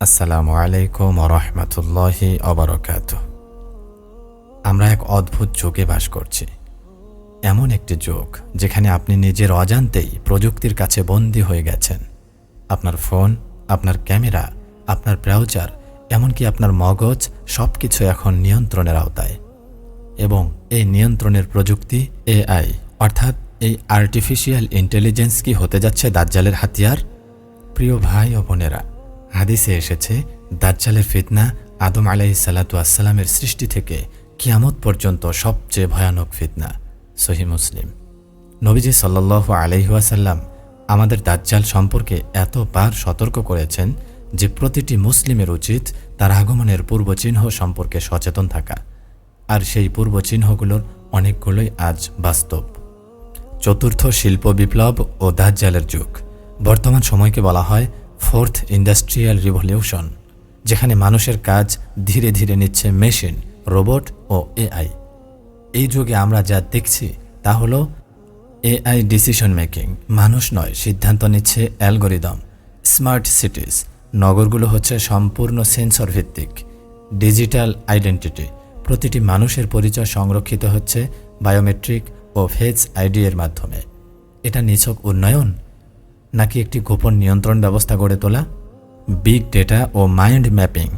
আসসালামু আলাইকুম রহমতুল্লাহি অবরকাত আমরা এক অদ্ভুত যুগে বাস করছি। এমন একটি যুগ যেখানে আপনি নিজের অজান্তেই প্রযুক্তির কাছে বন্দী হয়ে গেছেন। আপনার ফোন, আপনার ক্যামেরা, আপনার ব্রাউজার, এমনকি আপনার মগজ সব কিছু এখন নিয়ন্ত্রণের আওতায়। এবং এই নিয়ন্ত্রণের প্রযুক্তি, এআই, অর্থাৎ এই আর্টিফিশিয়াল ইন্টেলিজেন্স কি হতে যাচ্ছে দাজ্জালের হাতিয়ার? প্রিয় ভাই ও বোনেরা হাদিসে এসেছে দাজ্জালের ফিতনা আদম আলাহি সাল্লাতু আসসালামের সৃষ্টি থেকে কিয়ামত পর্যন্ত সবচেয়ে ভয়ানক ফিতনা। সহি মুসলিম। নবীজি সাল্লাহ আলহিহাসাল্লাম আমাদের দাজ্জাল সম্পর্কে এতবার সতর্ক করেছেন যে প্রতিটি মুসলিমের উচিত তার আগমনের পূর্বচিহ্ন সম্পর্কে সচেতন থাকা। আর সেই পূর্বচিহ্নগুলোর অনেকগুলোই আজ বাস্তব। চতুর্থ শিল্প বিপ্লব ও দাজ্জালের যুগ। বর্তমান সময়কে বলা হয় ফোর্থ ইন্ডাস্ট্রিয়াল রিভলিউশন, যেখানে মানুষের কাজ ধীরে ধীরে নিচ্ছে মেশিন, রোবট ও এআই। এই যুগে আমরা যা দেখছি তা হলো এআই ডিসিশন মেকিং। মানুষ নয়, সিদ্ধান্ত নিচ্ছে অ্যালগোরিদম, স্মার্ট সিটিজ। নগরগুলো হচ্ছে সম্পূর্ণ সেন্সর ভিত্তিক, ডিজিটাল আইডেন্টিটি। প্রতিটি মানুষের পরিচয় সংরক্ষিত হচ্ছে বায়োমেট্রিক ও ফেস আইডি এর মাধ্যমে। এটা নিছক উন্নয়ন? নাকি একটি গোপন নিয়ন্ত্রণ ব্যবস্থা গড়ে তোলা? বিগ ডেটা ও মাইন্ড ম্যাপিং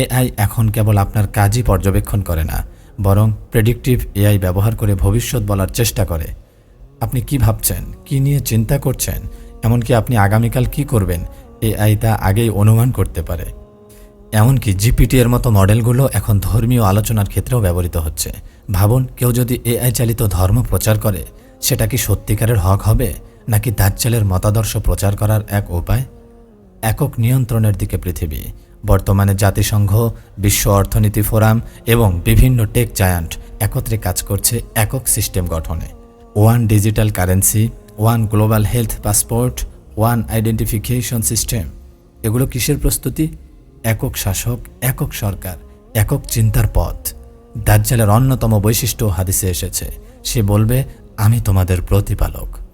এআই এখন কেবল আপনার কাজই পর্যবেক্ষণ করে না, বরং প্রেডিক্টিভ এআই ব্যবহার করে ভবিষ্যৎ বলার চেষ্টা করে। আপনি কি ভাবছেন? কি নিয়ে চিন্তা করছেন? এমনকি আপনি আগামীকাল কি করবেন? এআই তা আগেই অনুমান করতে পারে। এমনকি জিপিটি এর মতো মডেলগুলো এখন ধর্মীয় আলোচনার ক্ষেত্রেও ব্যবহৃত হচ্ছে। ভাবুন, কেউ যদি এআই চালিত ধর্ম প্রচার করে, সেটা কি সত্যিকারের হক হবে? নাকি দাজ্জালের মতাদর্শ প্রচার করার এক উপায়? একক নিয়ন্ত্রণের দিকে পৃথিবী, বর্তমানে জাতিসংঘ, বিশ্ব অর্থনীতি ফোরাম এবং বিভিন্ন টেক জায়ান্ট একত্রে কাজ করছে একক সিস্টেম গঠনে। One digital currency, one global health passport, one identification system. এগুলো কিসের প্রস্তুতি? একক শাসক, একক সরকার, একক চিন্তার পথ। দাজ্জালের অন্যতম বৈশিষ্ট্য হাদিসে এসেছে। সে বলবে, আমি তোমাদের প্রতিপালক।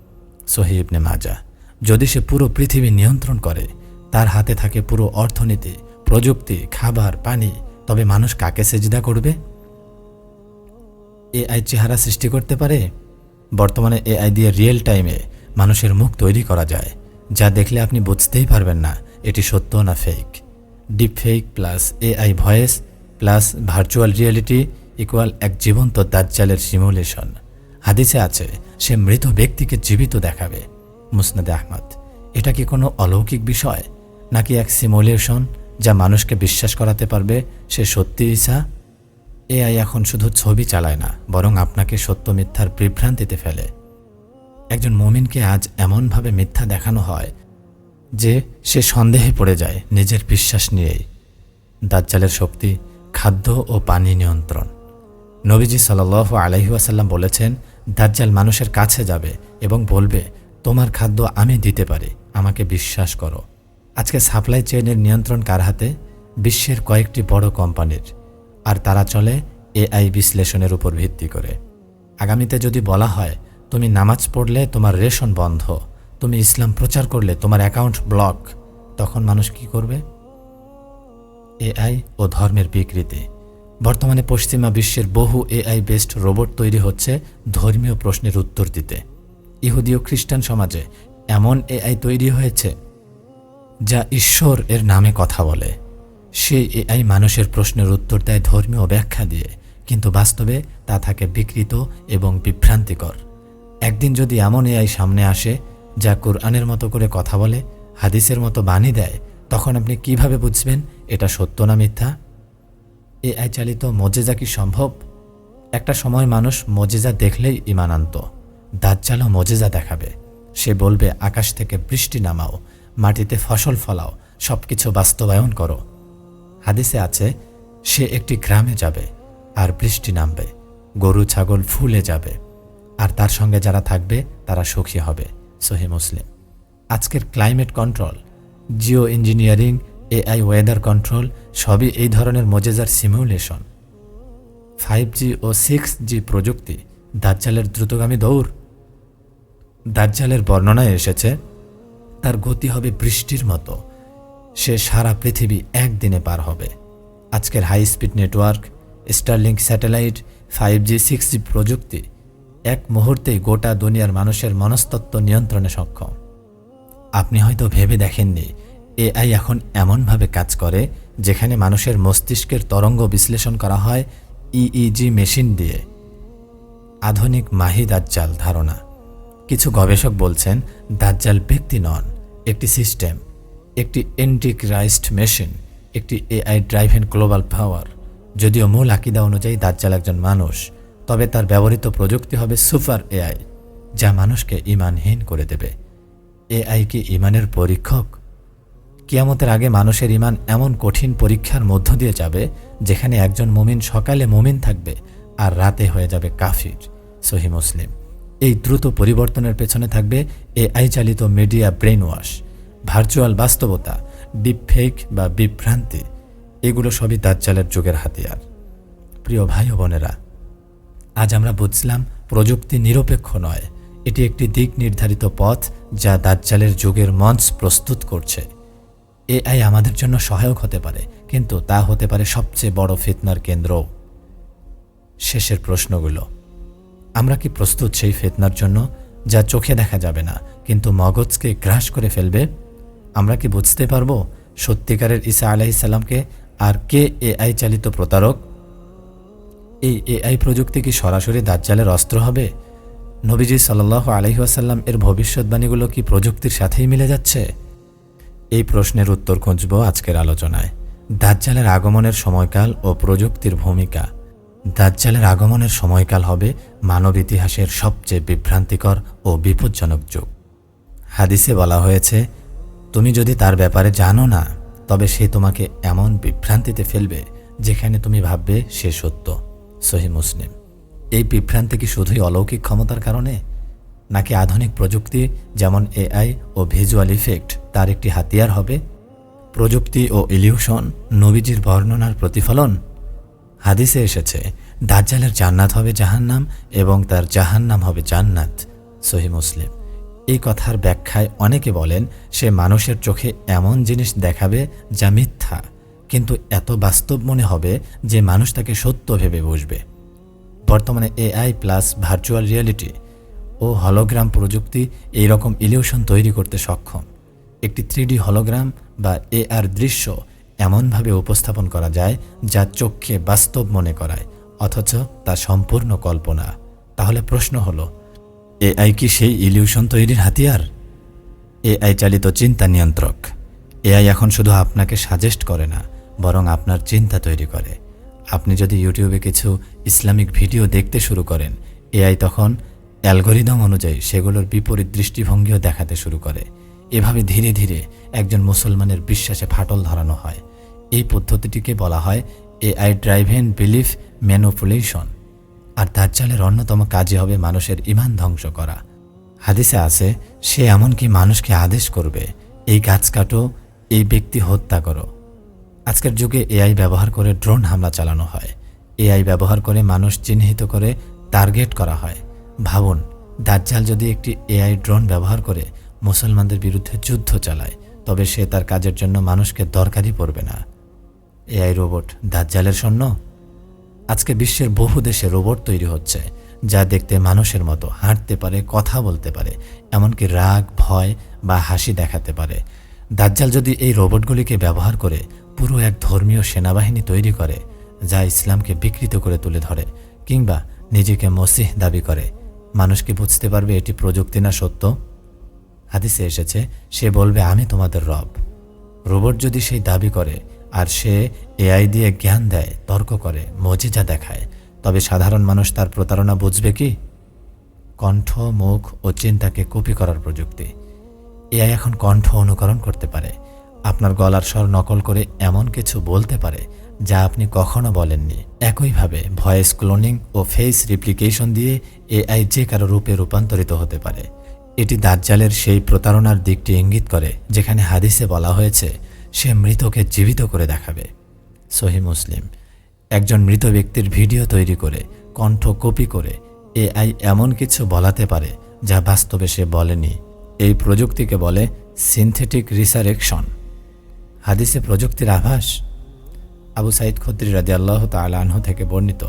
সহি ইবনে মাজা। যদি সে পুরো পৃথিবী নিয়ন্ত্রণ করে, তার হাতে থাকে পুরো অর্থনীতি, প্রযুক্তি, খাবার, পানি, তবে মানুষ কাকে সেজদা করবে? এআই চেহারা সৃষ্টি করতে পারে? বর্তমানে এআই দিয়ে রিয়েল টাইমে মানুষের মুখ তৈরি করা যায়, যা দেখলে আপনি বুঝতেই পারবেন না এটি সত্য না fake deep fake plus AI voice plus virtual reality equal এক জীবন্ত দাজ্জালের সিমুলেশন হাদিসে আছে সে মৃত ব্যক্তিকে জীবিত দেখাবে। মুসনাদে আহমদ, এটা কি কোনো অলৌকিক বিষয়? নাকি এক সিমুলেশন যা মানুষকে বিশ্বাস করাতে পারবে সে সত্যি ইসা এআই এখন শুধু ছবি চালায় না, বরং আপনাকে সত্য মিথ্যার বিভ্রান্তিতে ফেলে। একজন মমিনকে আজ এমনভাবে মিথ্যা দেখানো হয় যে সে সন্দেহে পড়ে যায় নিজের বিশ্বাস নিয়েই। দাজ্জালের শক্তি, খাদ্য ও পানি নিয়ন্ত্রণ। নবীজি সাল আলহিউসাল্লাম বলেছেন দাজ্জাল মানুষের কাছে যাবে এবং বলবে, তোমার খাদ্য আমি দিতে পারি, আমাকে বিশ্বাস করো। আজকে সাপ্লাই চেইনের নিয়ন্ত্রণ কার হাতে? বিশ্বের কয়েকটি বড় কোম্পানির। আর তারা চলে এআই বিশ্লেষণের উপর ভিত্তি করে। আগামীতে যদি বলা হয়, তুমি নামাজ পড়লে তোমার রেশন বন্ধ, তুমি ইসলাম প্রচার করলে তোমার অ্যাকাউন্ট ব্লক, তখন মানুষ কি করবে? এআই ও ধর্মের বিকৃতি। বর্তমানে পশ্চিমা বিশ্বের বহু এআই বেসড রোবট তৈরি হচ্ছে ধর্মীয় প্রশ্নের উত্তর দিতে। ইহুদি ও খ্রিস্টান সমাজে এমন এআই তৈরি হয়েছে যা ঈশ্বর এর নামে কথা বলে। সেই এআই মানুষের প্রশ্নের উত্তর দেয় ধর্মীয় ব্যাখ্যা দিয়ে, কিন্তু বাস্তবে তা থাকে বিকৃত এবং বিভ্রান্তিকর। একদিন যদি এমন এআই সামনে আসে যা কোরআনের মতো করে কথা বলে, হাদিসের মতো বাণী দেয়, তখন আপনি কীভাবে বুঝবেন এটা সত্য না মিথ্যা? এআই চালিত মজেজা কি সম্ভব? একটা সময় মানুষ মজেজা দেখলেই ইমান আনত। দাজ্জালও মজেজা দেখাবে। সে বলবে, আকাশ থেকে বৃষ্টি নামাও, মাটিতে ফসল ফলাও সব কিছু বাস্তবায়ন করো। হাদিসে আছে, সে একটি গ্রামে যাবে আর বৃষ্টি নামবে, গরু, ছাগল, ফুলে যাবে, আর তার সঙ্গে যারা থাকবে তারা সুখী হবে। সহি মুসলিম। আজকের climate control, geo engineering AI weather control, সবই এই ধরনের মজেজার সিমুলেশন। ফাইভ জি ও সিক্স জি প্রযুক্তি, দাজ্জালের দ্রুতগামী দৌড়। দাজ্জালের বর্ণনায় এসেছে, তার গতি হবে বৃষ্টির মতো। সে সারা পৃথিবী একদিনে পার হবে। আজকের high speed network, Starlink satellite, five G, six G প্রযুক্তি, এক মুহূর্তেই গোটা দুনিয়ার মানুষের মনস্তত্ত্ব নিয়ন্ত্রণে সক্ষম। আপনি হয়তো ভেবে দেখেননি এআই এখন এমনভাবে কাজ করে, যেখানে মানুষের মস্তিষ্কের তরঙ্গ বিশ্লেষণ করা হয় ইইজি মেশিন দিয়ে। আধুনিক মাহি দাজ্জাল ধারণা। কিছু গবেষক বলছেন, দাজ্জাল ব্যক্তি নন, একটি সিস্টেম, একটি এন্টিক্রাইস্ট মেশিন, একটি এআই ড্রাইভেন গ্লোবাল পাওয়ার। যদিও মূল আকিদা অনুযায়ী দাজ্জাল একজন মানুষ, তবে তার ব্যবহৃত প্রযুক্তি হবে সুপার এআই, যা মানুষকে ইমানহীন করে দেবে। এআই কি ইমানের পরীক্ষক? কিয়ামতের আগে মানুষের ইমান এমন কঠিন পরীক্ষার মধ্য দিয়ে যাবে, যেখানে একজন মুমিন সকালে মুমিন থাকবে আর রাতে হয়ে যাবে কাফির। সহি মুসলিম। এই দ্রুত পরিবর্তনের পেছনে থাকবে এআই চালিত মিডিয়া ব্রেন ওয়াশ ভার্চুয়াল বাস্তবতা ডিপ ফেক বা বিভ্রান্তি, এগুলো সবই দাজ্জালের যুগের হাতিয়ার। প্রিয় ভাই বোনেরা, আজ আমরা বুঝলাম প্রযুক্তি নিরপেক্ষ নয়। এটি একটি দিক নির্ধারিত পথ যা দাজ্জালের যুগের মঞ্চ প্রস্তুত করছে। এআই আমাদের জন্য সহায়ক হতে পারে, কিন্তু তা হতে পারে সবচেয়ে বড় ফিতনার কেন্দ্র। শেষের প্রশ্নগুলো। আমরা কি প্রস্তুত সেই ফেতনার জন্য, যা চোখে দেখা যাবে না, কিন্তু মগজকে গ্রাস করে ফেলবে? আমরা কি বুঝতে পারব সত্যিকারের ঈসা আলাইসাল্লামকে আর কে এআই চালিত প্রতারক? এই এআই প্রযুক্তি কি সরাসরি দাজ্জালের অস্ত্র হবে? নবীজি সাল্লাহ আলহিহাসাল্লাম এর ভবিষ্যৎবাণীগুলো কি প্রযুক্তির সাথেই মিলে যাচ্ছে? এই প্রশ্নের উত্তর খুঁজব আজকের আলোচনায়। দাজ্জালের আগমনের সময়কাল ও প্রযুক্তির ভূমিকা। দাজ্জালের আগমনের সময়কাল হবে মানব ইতিহাসের সবচেয়ে বিভ্রান্তিকর ও বিপজ্জনক যুগ। হাদিসে বলা হয়েছে, তুমি যদি তার ব্যাপারে জানো না, তবে সে তোমাকে এমন বিভ্রান্তিতে ফেলবে যেখানে তুমি ভাববে সে সত্য। সহি মুসলিম। এই বিভ্রান্তি কি শুধুই অলৌকিক ক্ষমতার কারণে? নাকি আধুনিক প্রযুক্তি, যেমন এআই ও ভিজুয়াল ইফেক্ট, তার একটি হাতিয়ার হবে? প্রযুক্তি ও ইলিউশন, নবীজির বর্ণনার প্রতিফলন? হাদিসে এসেছে, দাজ্জালের জান্নাত হবে জাহান্নাম এবং তার জাহান্নাম হবে জান্নাত। সহি মুসলিম। এই কথার ব্যাখ্যায় অনেকে বলেন, সে মানুষের চোখে এমন জিনিস দেখাবে যা মিথ্যা, কিন্তু এত বাস্তব মনে হবে যে মানুষ তাকে সত্য ভেবে বসবে বর্তমানে এআই প্লাস ভার্চুয়াল রিয়েলিটি ও হলোগ্রাম প্রযুক্তি এই রকম ইলিউশন তৈরি করতে সক্ষম। একটি থ্রিডি হলোগ্রাম বা এআর দৃশ্য এমনভাবে উপস্থাপন করা যায় যা চোখকে বাস্তব মনে করায়, অথচ তা সম্পূর্ণ কল্পনা। তাহলে প্রশ্ন হলো এআই কি সেই ইলিউশন তৈরির হাতিয়ার? এআই চালিত চিন্তা নিয়ন্ত্রক। এআই এখন শুধু আপনাকে সাজেস্ট করে না, বরং আপনার চিন্তা তৈরি করে। আপনি যদি ইউটিউবে কিছু ইসলামিক ভিডিও দেখতে শুরু করেন এআই তখন অ্যালগোরিদম অনুযায়ী সেগুলোর বিপরীত দৃষ্টিভঙ্গিও দেখাতে শুরু করে। এভাবে ধীরে ধীরে একজন মুসলমানের বিশ্বাসে ফাটল ধরানো হয়। এই পদ্ধতিটিকে বলা হয় এআই ড্রাইভেন বিলিফ ম্যানুপুলেশন। আর তার চালের অন্যতম কাজই হবে মানুষের ইমান ধ্বংস করা। হাদিসে আছে, সে এমনকি মানুষকে আদেশ করবে, এই গাছ কাটো, এই ব্যক্তি হত্যা করো। আজকের যুগে এআই ব্যবহার করে ড্রোন হামলা চালানো হয়। এআই ব্যবহার করে মানুষ চিহ্নিত করে টার্গেট করা হয়। ভাবুন, দাজ্জাল যদি একটি এআই ড্রোন ব্যবহার করে মুসলমানদের বিরুদ্ধে যুদ্ধ চালায়, তবে সে তার কাজের জন্য মানুষকে দরকারই পড়বে না। এআই রোবট দাজ্জালের সৈন্য আজকে বিশ্বের বহু দেশে রোবট তৈরি হচ্ছে, যা দেখতে মানুষের মতো হাঁটতে পারে, কথা বলতে পারে, এমনকি রাগ, ভয় বা হাসি দেখাতে পারে। দাজ্জাল যদি এই রোবটগুলিকে ব্যবহার করে পুরো এক ধর্মীয় সেনাবাহিনী তৈরি করে, যা ইসলামকে বিকৃত করে তুলে ধরে, কিংবা নিজেকে মসিহ দাবি করে মানুষ কি বুঝতে পারবে এটি প্রযুক্তি না সত্য? হাদিসে এসেছে, সে বলবে, আমি তোমাদের রব। রোবট যদি সেই দাবি করে, আর সে এআই দিয়ে জ্ঞান দেয়, তর্ক করে, মজিজা দেখায়, তবে সাধারণ মানুষ তার প্রতারণা বুঝবে কি? কণ্ঠ, মুখ ও চিন্তাকে কপি করার প্রযুক্তি। এআই এখন কণ্ঠ অনুকরণ করতে পারে। আপনার গলার স্বর নকল করে এমন কিছু বলতে পারে যা আপনি কখনো বলেননি। একইভাবে ভয়েস ক্লোনিং ও ফেস রিপ্লিকেশন দিয়ে এআই যে কারও রূপে রূপান্তরিত হতে পারে। এটি দাজ্জালের সেই প্রতারণার দিকটি ইঙ্গিত করে, যেখানে হাদিসে বলা হয়েছে, সে মৃতকে জীবিত করে দেখাবে। সহি মুসলিম। একজন মৃত ব্যক্তির ভিডিও তৈরি করে, কণ্ঠ কপি করে, এআই এমন কিছু বলাতে পারে, যা বাস্তবে সে বলেনি। এই প্রযুক্তিকে বলে সিনথেটিক রিসারেকশন। হাদিসে প্রযুক্তির আভাস? আবু সাইদ খদ্রি রাজি আল্লাহ তালাহ থেকে বর্ণিত,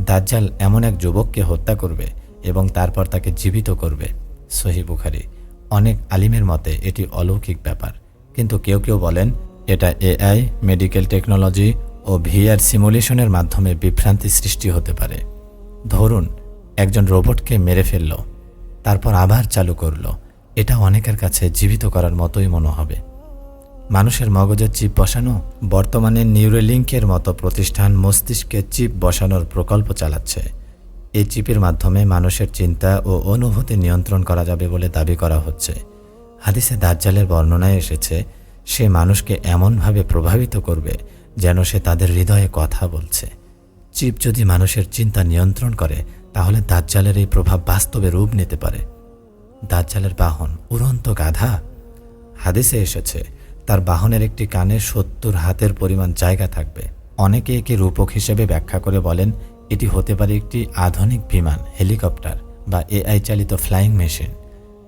দাজ্জাল এমন এক যুবককে হত্যা করবে এবং তারপর তাকে জীবিত করবে। সহি বুখারি। অনেক আলিমের মতে এটি অলৌকিক ব্যাপার। কিন্তু কেউ কেউ বলেন, এটা এআই, মেডিকেল টেকনোলজি ও ভিআর সিমুলেশনের মাধ্যমে বিভ্রান্তি সৃষ্টি হতে পারে। ধরুন, একজন রোবটকে মেরে ফেলল, তারপর আবার চালু করল। এটা অনেকের কাছে জীবিত করার মতোই মনে হবে মানুষের মগজে চিপ বসানো, বর্তমানে নিউরোলিঙ্কের মতো প্রতিষ্ঠান মস্তিষ্কে চিপ বসানোর প্রকল্প চালাচ্ছে। এই চিপের মাধ্যমে মানুষের চিন্তা ও অনুভূতি নিয়ন্ত্রণ করা যাবে বলে দাবি করা হচ্ছে। হাদিসে দাজ্জালের বর্ণনায় এসেছে, সে মানুষকে এমনভাবে প্রভাবিত করবে যেন সে তাদের হৃদয়ে কথা বলছে। চিপ যদি মানুষের চিন্তা নিয়ন্ত্রণ করে, তাহলে দাজ্জালের এই প্রভাব বাস্তবে রূপ নিতে পারে। দাজ্জালের বাহন, উড়ন্ত গাধা। হাদিসে এসেছে তার বাহনের একটি কানে সত্তর হাতের পরিমাণ জায়গা থাকবে। অনেকে একে রূপক হিসেবে ব্যাখ্যা করে বলেন, এটি হতে পারে একটি আধুনিক বিমান, হেলিকপ্টার বা এআই চালিত ফ্লাইং মেশিন।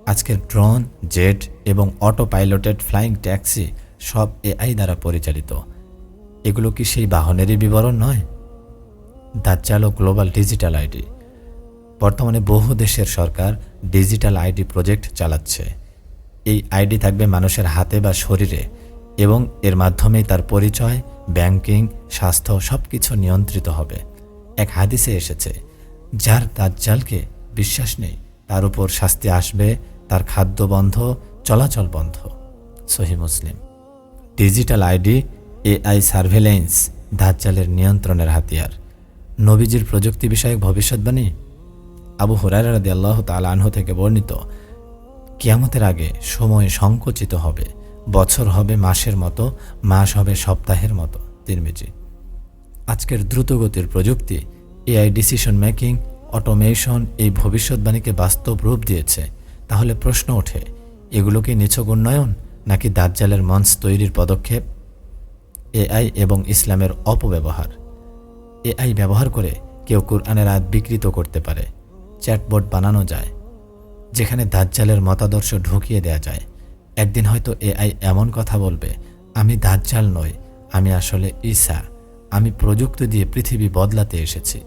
আজকের ড্রোন, জেট এবং অটো পাইলটেড ফ্লাইং ট্যাক্সি সব এআই দ্বারা পরিচালিত। এগুলো কি সেই বাহনেরই বিবরণ নয়? দাজ্জাল ও গ্লোবাল ডিজিটাল আইডি। বর্তমানে বহু দেশের সরকার ডিজিটাল আইডি প্রজেক্ট চালাচ্ছে। এই আইডি থাকবে মানুষের হাতে বা শরীরে এবং এর মাধ্যমেই তার পরিচয়, ব্যাংকিং, স্বাস্থ্য সব কিছু নিয়ন্ত্রিত হবে। এক হাদিসে এসেছে, যার দাজ্জালকে বিশ্বাস নেই, তার উপর শাস্তি আসবে, তার খাদ্য বন্ধ, চলাচল বন্ধ। Sahih Muslim. Digital ID, AI surveillance, দাজ্জালের নিয়ন্ত্রণের হাতিয়ার। নবীজির প্রযুক্তি বিষয়ক ভবিষ্যৎবাণী? আবু হুরায়রা রাদি আল্লাহ তাল আনহু থেকে বর্ণিত কিয়ামতের আগে সময় সংকুচিত হবে, বছর হবে মাসের মতো, মাস হবে সপ্তাহের মতো, তিরমিজি। আজকের দ্রুতগতির প্রযুক্তি, এআই ডিসিশন মেকিং অটোমেশন এই ভবিষ্যৎবাণীকে বাস্তব রূপ দিয়েছে। তাহলে প্রশ্ন ওঠে, এগুলো কি নিছক উন্নয়ন নাকি দাজ্জালের মঞ্চ তৈরির পদক্ষেপ? এআই এবং ইসলামের অপব্যবহার। এআই ব্যবহার করে কেউ কোরআনের আয়াত বিকৃত করতে পারে চ্যাটবোর্ড বানানো যায় যেখানে দাজ্জালের মতাদর্শ ঢুকিয়ে দেয়া যায়। একদিন হয়তো এআই এমন কথা বলবে, আমি দাজ্জাল নই, আমি আসলে ঈসা, আমি প্রযুক্তি দিয়ে পৃথিবী বদলাতে এসেছি।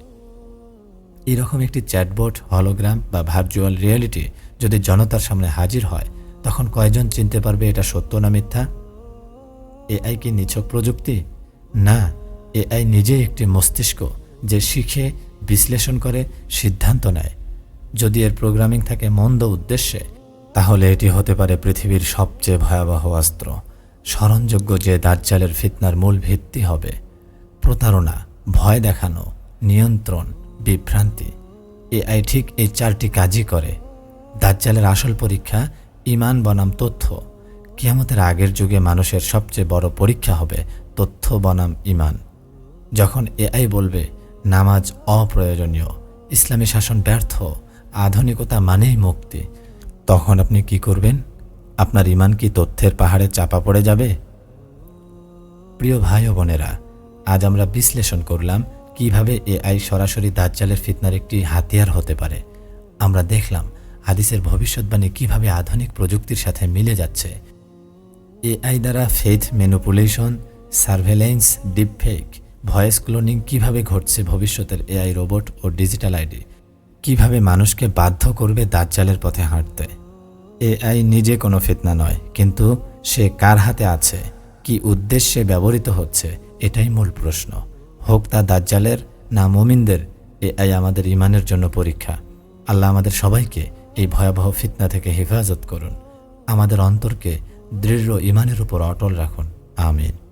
এরকম একটি চ্যাটবোর্ড হলোগ্রাম বা ভার্চুয়াল রিয়েলিটি যদি জনতার সামনে হাজির হয়, তখন কয়জন চিনতে পারবে এটা সত্য না মিথ্যা? এআই কি নিছক প্রযুক্তি? না, এআই নিজেই একটি মস্তিষ্ক যে শিখে, বিশ্লেষণ করে, সিদ্ধান্ত নেয়। যদি এর প্রোগ্রামিং থাকে মন্দ উদ্দেশ্যে, তাহলে এটি হতে পারে পৃথিবীর সবচেয়ে ভয়াবহ অস্ত্র। স্মরণযোগ্য যে দাজ্জালের ফিতনার মূল ভিত্তি হবে প্রতারণা, ভয় দেখানো, নিয়ন্ত্রণ, বিভ্রান্তি। এআই ঠিক এই চারটি কাজই করে। দাজ্জালের আসল পরীক্ষা ইমান বনাম তথ্য। কিয়ামতের আগের যুগে মানুষের সবচেয়ে বড় পরীক্ষা হবে তথ্য বনাম ইমান। যখন এআই বলবে, নামাজ অপ্রয়োজনীয়, ইসলামী শাসন ব্যর্থ আধুনিকতা মানেই মুক্তি। তখন আপনি কি করবেন? আপনার ইমান কি তথ্যের পাহাড়ে চাপা পড়ে যাবে? প্রিয় ভাই ও বোনেরা, আজ আমরা বিশ্লেষণ করলাম কীভাবে এআই সরাসরি দাজ্জালের ফিতনার একটি হাতিয়ার হতে পারে। আমরা দেখলাম হাদিসের ভবিষ্যৎবাণী কীভাবে আধুনিক প্রযুক্তির সাথে মিলে যাচ্ছে। এআই দ্বারা faith manipulation, surveillance deepfake voice cloning কীভাবে ঘটছে ভবিষ্যতের এআই রোবট ও ডিজিটাল আইডি। কীভাবে মানুষকে বাধ্য করবে দাজ্জালের পথে হাঁটতে? এআই নিজে কোনো ফিতনা নয়, কিন্তু সে কার হাতে আছে? কি উদ্দেশ্যে ব্যবহৃত হচ্ছে? এটাই মূল প্রশ্ন। হোক তা দাজ্জালের না মুমিনদের, এআই আমাদের ইমানের জন্য পরীক্ষা। আল্লাহ আমাদের সবাইকে এই ভয়াবহ ফিতনা থেকে হেফাজত করুন। আমাদের অন্তরকে দৃঢ় ইমানের উপর অটল রাখুন। আমিন।